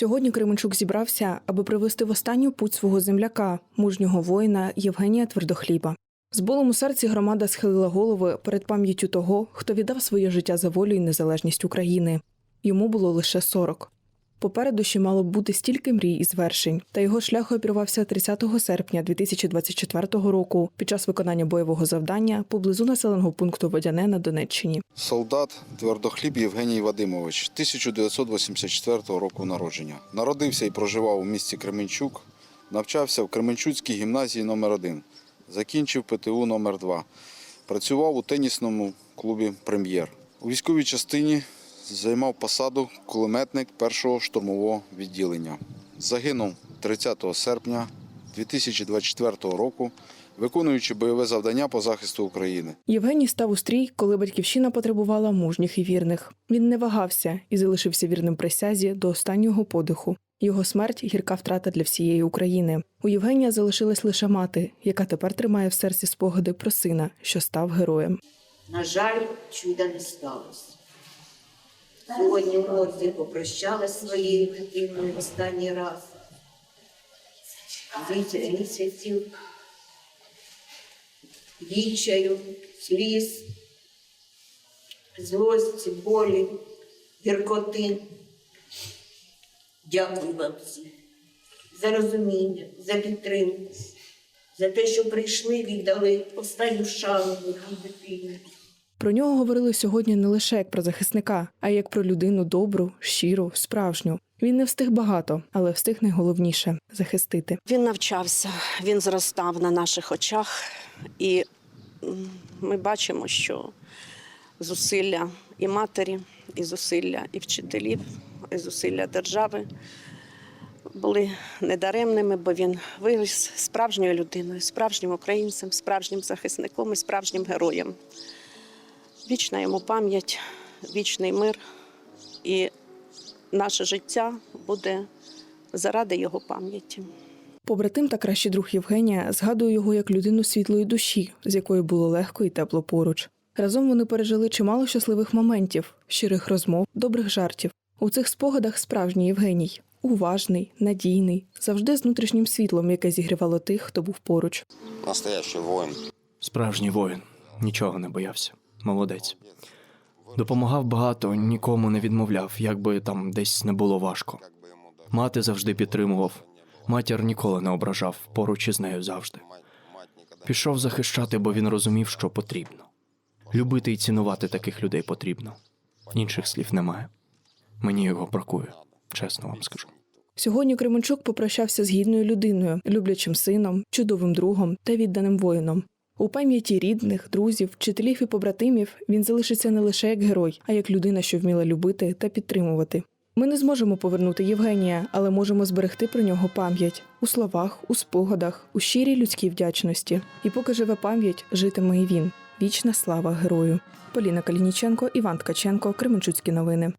Сьогодні Кременчук зібрався, аби привести в останню путь свого земляка, мужнього воїна Євгенія Твердохліба. З болем у серці громада схилила голови перед пам'яттю того, хто віддав своє життя за волю і незалежність України. Йому було лише 40. Попереду ще мало б бути стільки мрій і звершень, та його шлях обірвався 30 серпня 2024 року під час виконання бойового завдання поблизу населеного пункту Водяне на Донеччині. Солдат Твердохліб Євгеній Вадимович, 1984 року народження. Народився і проживав у місті Кременчук, навчався в Кременчуцькій гімназії номер 1 закінчив ПТУ номер 2 Працював у тенісному клубі Прем'єр. У військовій частині займав посаду кулеметник першого штурмового відділення. Загинув 30 серпня 2024 року, виконуючи бойове завдання по захисту України. Євгеній став у стрій, коли батьківщина потребувала мужніх і вірних. Він не вагався і залишився вірним присязі до останнього подиху. Його смерть гірка втрата для всієї України. У Євгенія залишилась лише мати, яка тепер тримає в серці спогади про сина, що став героєм. На жаль, чуда не сталося. Сьогодні хлопці попрощалися своєю дитиною останній раз. Вісім місяців відчаю, сліз, злості, болі, гіркоти. Дякую вам всім за розуміння, за підтримку, за те, що прийшли, віддали останню шану дитині. Про нього говорили сьогодні не лише як про захисника, а й як про людину добру, щиру, справжню. Він не встиг багато, але встиг найголовніше захистити. Він навчався, він зростав на наших очах, і ми бачимо, що зусилля і матері, і зусилля і вчителів, і зусилля держави були недаремними, бо він виріс справжньою людиною, справжнім українцем, справжнім захисником і справжнім героєм. Вічна йому пам'ять, вічний мир, і наше життя буде заради його пам'яті. Побратим та кращий друг Євгенія згадує його як людину світлої душі, з якою було легко і тепло поруч. Разом вони пережили чимало щасливих моментів, щирих розмов, добрих жартів. У цих спогадах справжній Євгеній уважний, надійний, завжди з внутрішнім світлом, яке зігрівало тих, хто був поруч. Настоящий воин. Справжній воїн, нічого не боявся. Молодець. Допомагав багато, нікому не відмовляв, як би там десь не було важко. Мати завжди підтримував. Матір ніколи не ображав, поруч із нею завжди. Пішов захищати, бо він розумів, що потрібно. Любити і цінувати таких людей потрібно. Інших слів немає. Мені його бракує, чесно вам скажу. Сьогодні Кременчук попрощався з гідною людиною, люблячим сином, чудовим другом та відданим воїном. У пам'яті рідних, друзів, вчителів і побратимів він залишиться не лише як герой, а як людина, що вміла любити та підтримувати. Ми не зможемо повернути Євгенія, але можемо зберегти про нього пам'ять у словах, у спогадах, у щирій людській вдячності. І поки живе пам'ять, житиме і він. Вічна слава герою. Поліна Калініченко, Іван Ткаченко, Кременчуцькі новини.